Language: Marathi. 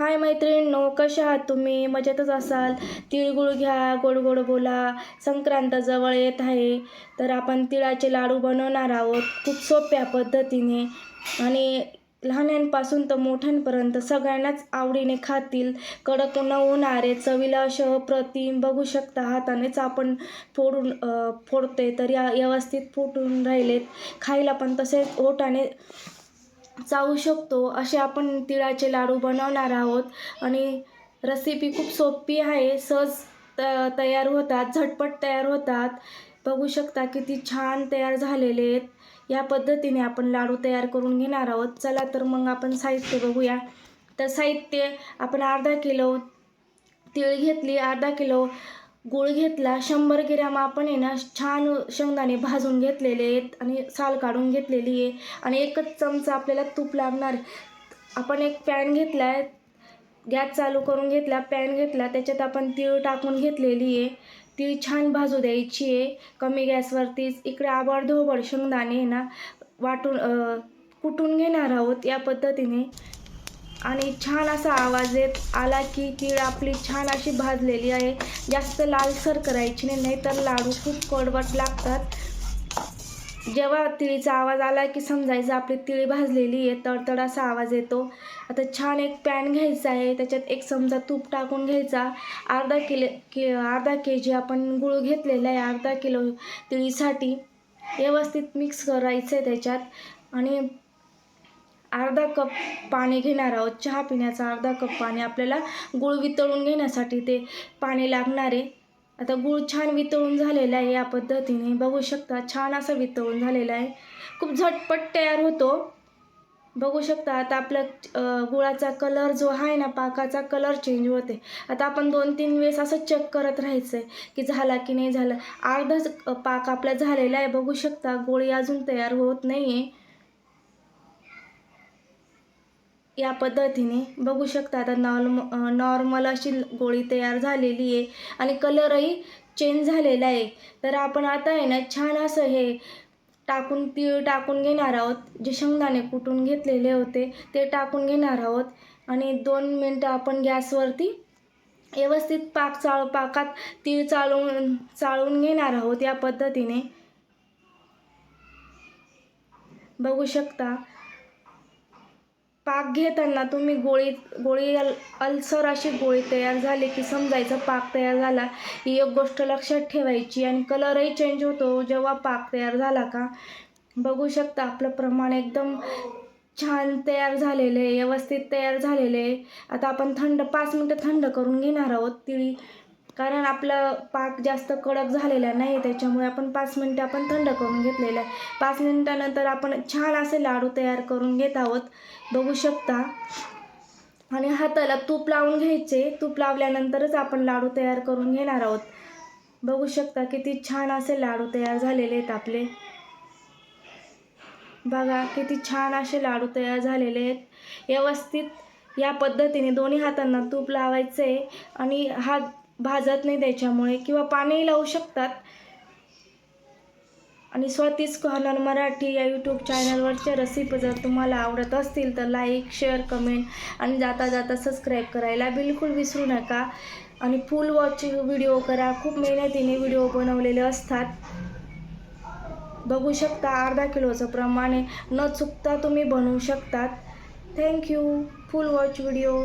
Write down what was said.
हाय मैत्रिणींनो कशा आहात तुम्ही? मजेतच असाल? तिळगुळ घ्या गोड गोड बोला. संक्रांत जवळ येत आहे. तर आपण तिळाचे लाडू बनवणार आहोत खूप सोप्या पद्धतीने. आणि लहानांपासून तर मोठ्यांपर्यंत सगळ्यांनाच आवडीने खातील. कडक न होणारे चवीला असे अप्रतिम बघू शकता. हातानेच आपण फोडून फोडते तर या व्यवस्थित फुटून राहिलेत. खायला पण तसेच ओटाने चावू शकतो. असे आपण तिळाचे लाडू बनवणार आहोत. आणि रेसिपी खूप सोपी आहे. सहज त तयार होतात. झटपट तयार होतात. बघू शकता किती छान तयार झालेले आहेत. या पद्धतीने आपण लाडू तयार करून घेणार आहोत. चला तर मग आपण साहित्य बघूया. तर साहित्य आपण अर्धा किलो तीळ घेतली. अर्धा किलो गूळ घेतला शंभर ग्रॅम आपण आहे ना छान शेंगदाणे भाजून घेतलेले आहेत आणि साल काढून घेतलेली आहे. आणि एकच चमचा आपल्याला तूप लागणार. आहे. आपण एक पॅन घेतला आहे गॅस चालू करून घेतला पॅन घेतला त्याच्यात आपण तीळ टाकून घेतलेली आहे. तीळ छान भाजू द्यायची आहे. कमी गॅसवरतीच इकडे आबाड धोबड शेंगदाणे आहे ना वाटून कुटून घेणार आहोत या पद्धतीने. आणि छान असा आवाज येत आला की तीळ आपली छान अशी भाजलेली आहे. जास्त लालसर करायची नाही नाहीतर लाडू खूप कडवट लागतात. जेव्हा तिळीचा आवाज आला की समजायचं आपली तिळी भाजलेली आहे तडतड असा आवाज येतो. आता छान एक पॅन घ्यायचा आहे त्याच्यात एक चमचा तूप टाकून घ्यायचा. अर्धा किलो कि अर्धा के जी आपण गुळ घेतलेला आहे अर्धा किलो तिळीसाठी. व्यवस्थित मिक्स करायचं आहे त्याच्यात. आणि अर्धा कप पाणी घेणार आहोत. चहा पिण्याचा अर्धा कप पाणी आपल्याला गूळ वितळून घेण्यासाठी ते पाणी लागणार आहे. आता गूळ छान वितळून झालेला आहे या पद्धतीने. बघू शकता छान असं वितळून झालेलं आहे. खूप झटपट तयार होतो. बघू शकता आता आपलं गुळाचा कलर जो आहे ना पाकाचा कलर चेंज होते आता आपण दोन तीन वेळेस असं चेक करत राहायचं आहे की झाला की नाही झाला. अर्धाच पाक आपला झालेला आहे. बघू शकता गोळी अजून तयार होत नाही आहे या पद्धतीने बघू शकता आता नॉर्म नॉर्मल अशी गोळी तयार झालेली आहे आणि कलरही चेंज झालेला आहे. तर आपण आता आहे ना छान असं हे टाकून तीळ टाकून घेणार आहोत. जे शेंगदाणे कुटून घेतलेले होते ते टाकून घेणार आहोत. आणि दोन मिनटं आपण गॅसवरती व्यवस्थित पाक चाळ पाकात तीळ चाळून चाळून घेणार आहोत या पद्धतीने. बघू शकता पाक घेताना तुम्ही गोळी गोळी अल अल्सर अशी गोळी तयार झाली की समजायचं पाक तयार झाला ही एक गोष्ट लक्षात ठेवायची आणि कलरही चेंज होतो जेव्हा पाक तयार झाला का? बघू शकता आपलं प्रमाण एकदम छान तयार झालेलं आहे व्यवस्थित तयार झालेलं आहे. आता आपण थंड पाच मिनटं थंड करून घेणार आहोत. तिळी कारण आपलं पाक जास्त कडक झालेला नाही त्याच्यामुळे आपण पाच मिनटं आपण थंड करून घेतलेलं आहे. पाच मिनटानंतर आपण छान असे लाडू तयार करून घेत आहोत. बघू शकता. आणि हाताला तूप लावून घ्यायचे. तूप लावल्यानंतरच आपण लाडू तयार करून घेणार आहोत. बघू शकता किती छान असे लाडू तयार झालेले आहेत आपले. बघा किती छान असे लाडू तयार झालेले आहेत. व्यवस्थित या पद्धतीने दोन्ही हातांना तूप लावायचं आहे आणि हात भाजत नाही त्याच्यामुळे किंवा पाणी लावू शकतात. आणि स्वातीच कॉर्नर मराठी या यूट्यूब चॅनलवरच्या रेसिपी जर तुम्हाला आवडत असतील तर लाईक शेअर कमेंट आणि जाता जाता सबस्क्राईब करायला बिलकुल विसरू नका. आणि फुल वॉच व्हिडिओ करा. खूप मेहनतीने व्हिडिओ बनवलेले असतात. बघू शकता अर्धा किलोचं प्रमाणे न चुकता तुम्ही बनवू शकतात. थँक्यू फुल वॉच व्हिडिओ